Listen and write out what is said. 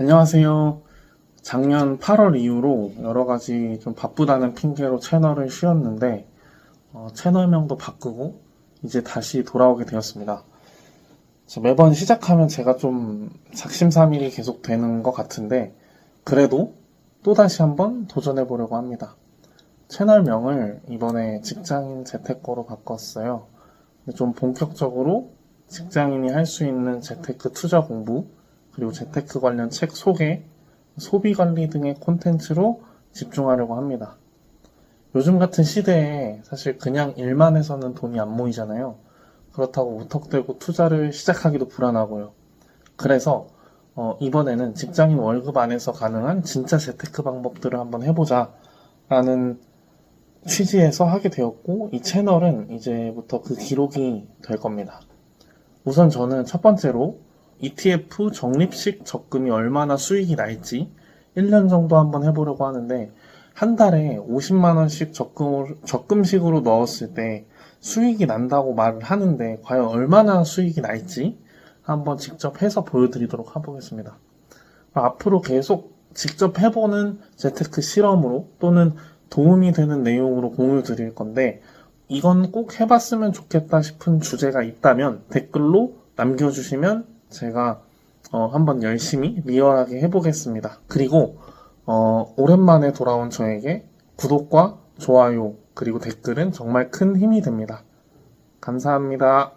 안녕하세요. 작년 8월 이후로 여러 가지 좀 바쁘다는 핑계로 채널을 쉬었는데, 어, 채널명도 바꾸고, 이제 다시 돌아오게 되었습니다. 자, 매번 시작하면 제가 좀 작심삼일이 계속 되는 것 같은데, 그래도 또다시 한번 도전해 보려고 합니다. 채널명을 이번에 직장인 재테크로 바꿨어요. 좀 본격적으로 직장인이 할 수 있는 재테크 투자 공부, 그리고 재테크 관련 책 소개, 소비 관리 등의 콘텐츠로 집중하려고 합니다. 요즘 같은 시대에 사실 그냥 일만 해서는 돈이 안 모이잖아요. 그렇다고 무턱대고 투자를 시작하기도 불안하고요. 그래서 어, 이번에는 직장인 월급 안에서 가능한 진짜 재테크 방법들을 한번 해보자 라는 취지에서 하게 되었고 이 채널은 이제부터 그 기록이 될 겁니다. 우선 저는 첫 번째로 ETF 적립식 적금이 얼마나 수익이 날지 1년 정도 한번 해보려고 하는데 한 달에 50만 원씩 적금 적금식으로 넣었을 때 수익이 난다고 말을 하는데 과연 얼마나 수익이 날지 한번 직접 해서 보여드리도록 해보겠습니다. 앞으로 계속 직접 해보는 재테크 실험으로 또는 도움이 되는 내용으로 공유 드릴 건데 이건 꼭 해봤으면 좋겠다 싶은 주제가 있다면 댓글로 남겨주시면 제가 어, 한번 열심히 리얼하게 해보겠습니다. 그리고 어, 오랜만에 돌아온 저에게 구독과 좋아요 그리고 댓글은 정말 큰 힘이 됩니다. 감사합니다.